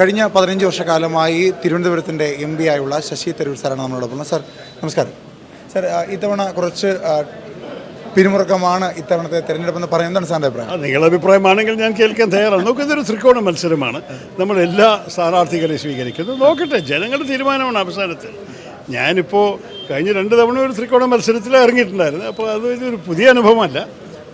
കഴിഞ്ഞ പതിനഞ്ച് വർഷക്കാലമായി തിരുവനന്തപുരത്തിന്റെ എം പി ആയുള്ള ശശി തരൂർ സാറാണ് നമ്മളോടൊപ്പം സാർ നമസ്കാരം. സാർ ഇത്തവണ കുറച്ച് പിരിമുറുക്കമാണ് ഇത്തവണത്തെ തെരഞ്ഞെടുപ്പെന്ന് പറയുന്നത് എന്താണ് സാറിന്റെ അഭിപ്രായം? നിങ്ങളുടെ അഭിപ്രായമാണെങ്കിൽ ഞാൻ കേൾക്കാൻ തയ്യാറാണ്. നോക്ക് ഇതൊരു ത്രികോണ മത്സരമാണ്. നമ്മൾ എല്ലാ സ്ഥാനാർത്ഥികളെ സ്വീകരിക്കുന്നു. നോക്കട്ടെ ജനങ്ങളുടെ തീരുമാനമാണ് അവസാനത്തിൽ. ഞാനിപ്പോൾ കഴിഞ്ഞ രണ്ട് തവണ ഒരു ത്രികോണ മത്സരത്തിൽ ഇറങ്ങിയിട്ടുണ്ടായിരുന്നു അപ്പോൾ അത് ഇതൊരു പുതിയ അനുഭവമല്ല.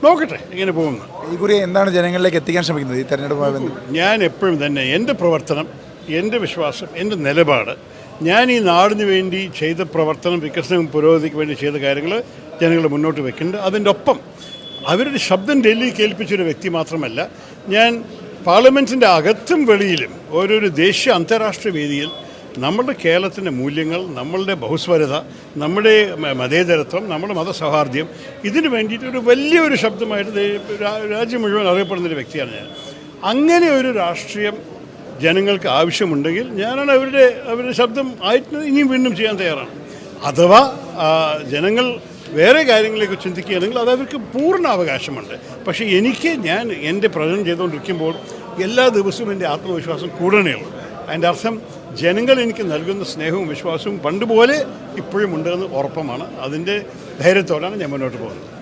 നോക്കട്ടെ. ഇങ്ങനെ പോകുന്നു. ഈ കുറി എന്താണ് ജനങ്ങളിലേക്ക് എത്തിക്കാൻ ശ്രമിക്കുന്നത് ഈ തെരഞ്ഞെടുപ്പുമായി ബന്ധപ്പെട്ട് ഞാൻ എപ്പോഴും തന്നെ എന്റെ പ്രവർത്തനം എന്റെ വിശ്വാസം എന്റെ നിലപാട് ഞാൻ ഈ നാടിന് വേണ്ടി ചെയ്ത പ്രവർത്തനം വികസനം പുരോഗതിക്ക് വേണ്ടി ചെയ്ത കാര്യങ്ങൾ ജനങ്ങൾ മുന്നോട്ട് വെക്കുന്നുണ്ട്. അതിന്റെ ഒപ്പം അവരുടെ ശബ്ദം ഡൽഹി കേൾപ്പിച്ചൊരു വ്യക്തി മാത്രമല്ല ഞാൻ പാർലമെന്റിന്റെ അകത്തും വെളിയിലും ഓരോരോ ദേശീയ അന്താരാഷ്ട്ര വേദിയിൽ നമ്മുടെ കേരളത്തിന്റെ മൂല്യങ്ങൾ നമ്മളുടെ ബഹുസ്വരത നമ്മുടെ മതേതരത്വം നമ്മുടെ മതസൗഹാർദ്ദ്യം ഇതിനു വേണ്ടിയിട്ട് ഒരു വലിയൊരു ശബ്ദമായിട്ട് രാജ്യം മുഴുവൻ അറിയപ്പെടുന്നൊരു വ്യക്തിയാണ് ഞാൻ. അങ്ങനെ ഒരു രാഷ്ട്രീയം ജനങ്ങൾക്ക് ആവശ്യമുണ്ടെങ്കിൽ ഞാനാണ് അവരുടെ അവരുടെ ശബ്ദം ആയിട്ട് ഇനിയും വീണ്ടും ചെയ്യാൻ തയ്യാറാണ്. അഥവാ ജനങ്ങൾ വേറെ കാര്യങ്ങളിലേക്ക് ചിന്തിക്കുകയാണെങ്കിൽ അത് അവർക്ക് പൂർണ അവകാശമുണ്ട്. പക്ഷേ എനിക്ക് ഞാൻ എന്റെ പ്രചരണം ചെയ്തുകൊണ്ടിരിക്കുമ്പോൾ എല്ലാ ദിവസവും എന്റെ ആത്മവിശ്വാസം കൂടണേ ഉള്ളൂ അതിന്റെ അർത്ഥം ജനങ്ങൾ എനിക്ക് നൽകുന്ന സ്നേഹവും വിശ്വാസവും പണ്ടുപോലെ ഇപ്പോഴും ഉണ്ടെന്ന് ഉറപ്പമാണ് അതിന്റെ ധൈര്യത്തോടാണ് ഞാൻ മുന്നോട്ട് പോകുന്നത്.